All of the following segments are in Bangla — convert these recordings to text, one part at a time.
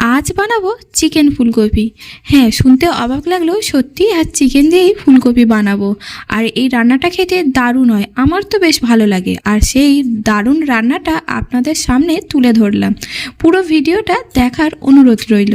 আজ বানাবো চিকেন ফুলকপি। হ্যাঁ শুনতে অবাক লাগলেও সত্যি আর চিকেন দিয়েই ফুলকপি বানাবো। আর এই রান্নাটা খেতে দারুণ হয়, আমার তো বেশ ভালো লাগে। আর সেই দারুণ রান্নাটা আপনাদের সামনে তুলে ধরলাম। পুরো ভিডিওটা দেখার অনুরোধ রইল।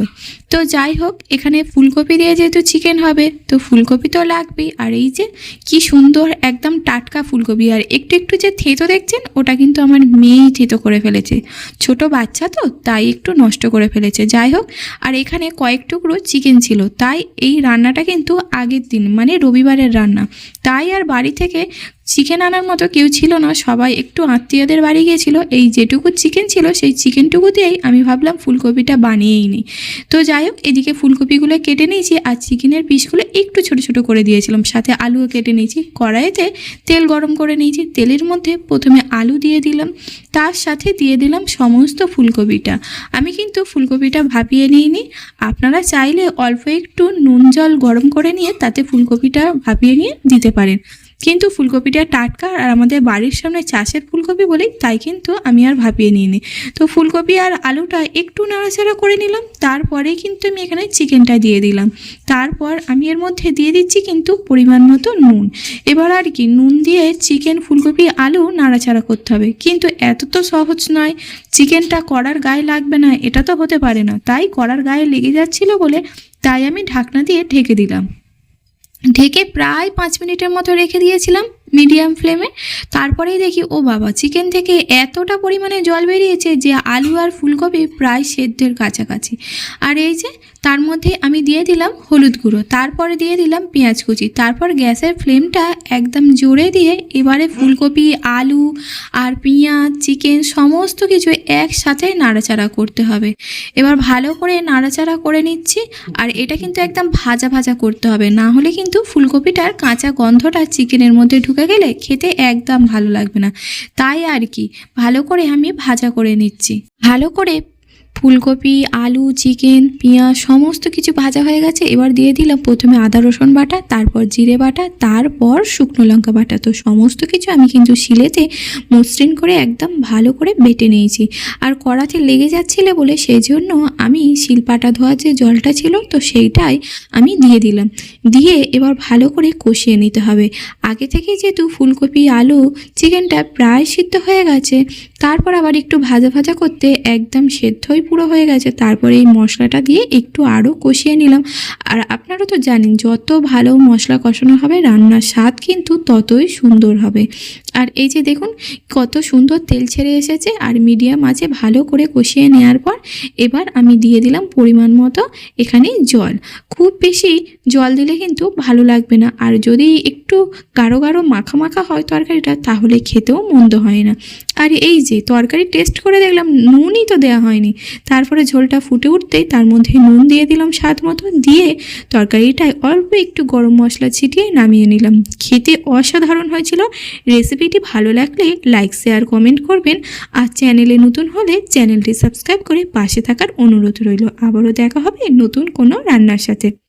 তো যাই হোক, এখানে ফুলকপি দিয়ে যেহেতু চিকেন হবে, তো ফুলকপি তো লাগবেই। আর এই যে কি সুন্দর একদম টাটকা ফুলকপি। আর একটু একটু যে থেতো দেখছেন, ওটা কিন্তু আমার মেয়েই থেতো করে ফেলেছে। ছোট বাচ্চা তো, তাই একটু নষ্ট করে ফেলেছে। যাই হোক, আর এখানে কয়েক টুকরো চিকেন ছিল। তাই এই রান্নাটা কিন্তু আগের দিন মানে রবিবারের রান্না। তাই আর বাড়ি থেকে চিকেন আনার মতো কেউ ছিল না, সবাই একটু আত্মীয়দের বাড়ি গিয়েছিল। এই যেটুকু চিকেন ছিল, সেই চিকেনটুকু দিয়েই আমি ভাবলাম ফুলকপিটা বানিয়েই নিই তো যাই হোক, এদিকে ফুলকপিগুলো কেটে নিয়েছি আর চিকেনের পিসগুলো একটু ছোট ছোট করে দিয়েছিলাম। সাথে আলুও কেটে নিয়েছি। কড়াইতে তেল গরম করে নিয়েছি। তেলের মধ্যে প্রথমে আলু দিয়ে দিলাম। তার সাথে দিয়ে দিলাম সমস্ত ফুলকপিটা। আমি কিন্তু ফুলকপিটা ভাপিয়ে নিইনি। আপনারা চাইলে অল্প একটু নুন জল গরম করে নিয়ে তাতে ফুলকপিটা ভাপিয়ে নিয়ে দিতে পারেন। কিন্তু ফুলকপিটা টাটকা আর আমাদের বাড়ির সামনে চাষের ফুলকপি বলেই তাই কিন্তু আমি আর ভাপিয়ে নিইনি। তো ফুলকপি আর আলুটা একটু নাড়াচাড়া করে নিলাম, তারপরে কিন্তু আমি এখানে চিকেনটা দিয়ে দিলাম। তারপর আমি এর মধ্যে দিয়ে দিচ্ছি কিন্তু পরিমাণ মতো নুন। এবার আর কি, নুন দিয়ে চিকেন, ফুলকপি, আলু নাড়াচাড়া করতে হবে। কিন্তু এত তো সহজ নয়, চিকেনটা কড়ার গায়ে লাগবে না, এটা তো হতে পারে না। তাই কড়ার গায়ে লেগে যাচ্ছিল বলে তাই আমি ঢাকনা দিয়ে ঢেকে দিলাম। ঢেকে প্রায় পাঁচ মিনিটের মতো রেখে দিয়েছিলাম মিডিয়াম ফ্লেমে। তারপরেই দেখি, ও বাবা, চিকেন থেকে এতটা পরিমাণে জল বেরিয়েছে যে আলু আর ফুলকপি প্রায় সেদ্ধের কাছাকাছি। আর এই যে তার মধ্যে আমি দিয়ে দিলাম হলুদ গুঁড়ো, তারপরে দিয়ে দিলাম পেঁয়াজ কুচি, তারপর গ্যাসের ফ্লেমটা একদম জোরে দিয়ে এবারে ফুলকপি, আলু আর পেঁয়াজ, চিকেন সমস্ত কিছু একসাথে নাড়াচাড়া করতে হবে। এবার ভালো করে নাড়াচাড়া করে নিচ্ছি আর এটা কিন্তু একদম ভাজা ভাজা করতে হবে, না হলে কিন্তু ফুলকপিটার কাঁচা গন্ধটা চিকেনের মধ্যে ঢুকে গেলে খেতে একদম ভালো লাগবে না। তাই আর কি, ভালো করে আমি ভাজা করে নিচ্ছি। ভালো করে ফুলকপি, আলু, চিকেন, পেঁয়াজ, সমস্ত কিছু ভাজা হয়ে গেছে। এবার দিয়ে দিলাম প্রথমে আদা, রসুন বাটা, তারপর জিরে বাটা, তারপর শুকনো লঙ্কা বাটা। তো সমস্ত কিছু আমি কিন্তু শিলেতে মসৃণ করে একদম ভালো করে বেটে নিয়েছি। আর কড়াতে লেগে যাচ্ছিলে বলে সেই জন্য আমি শিলপাটা ধোয়া যে জলটা ছিল, তো সেইটাই আমি দিয়ে দিলাম। দিয়ে এবার ভালো করে কষিয়ে নিতে হবে। আগে থেকে যেহেতু ফুলকপি, আলু, চিকেনটা প্রায় সিদ্ধ হয়ে গেছে, তারপর আবার একটু ভাজা ভাজা করতে একদম সেদ্ধই পুরো হয়ে গেছে। তারপরে এই মশলাটা দিয়ে একটু আরও কষিয়ে নিলাম। আর আপনারা তো জানেন, যত ভালো মশলা কষানো হবে, রান্নার স্বাদ কিন্তু ততই সুন্দর হবে। আর এই যে দেখুন, কত সুন্দর তেল ছেড়ে এসেছে আর মিডিয়াম আছে ভালো করে কষিয়ে নেওয়ার পর এবার আমি দিয়ে দিলাম পরিমাণ মতো এখানে জল। খুব বেশি জল দিলে কিন্তু ভালো লাগবে না। আর যদি একটু গাঢ় গাঢ় মাখা মাখা হয় তরকারিটা, তাহলে খেতেও মন্দ হয় না। আর এই যে তরকারি টেস্ট করে দেখলাম, নুনই তো দেওয়া হয়নি। তারপরে ঝোলটা ফুটে উঠতেই তার মধ্যে নুন দিয়ে দিলাম স্বাদ মতো, দিয়ে তরকারিটায় অল্প একটু গরম মশলা ছিটিয়ে নামিয়ে নিলাম। খেতে অসাধারণ হয়েছিল। রেসিপিটি ভালো লাগলে লাইক, শেয়ার, কমেন্ট করবেন। আর চ্যানেলে নতুন হলে চ্যানেলটি সাবস্ক্রাইব করে পাশে থাকার অনুরোধ রইল। আবারও দেখা হবে নতুন কোনো রান্নার সাথে।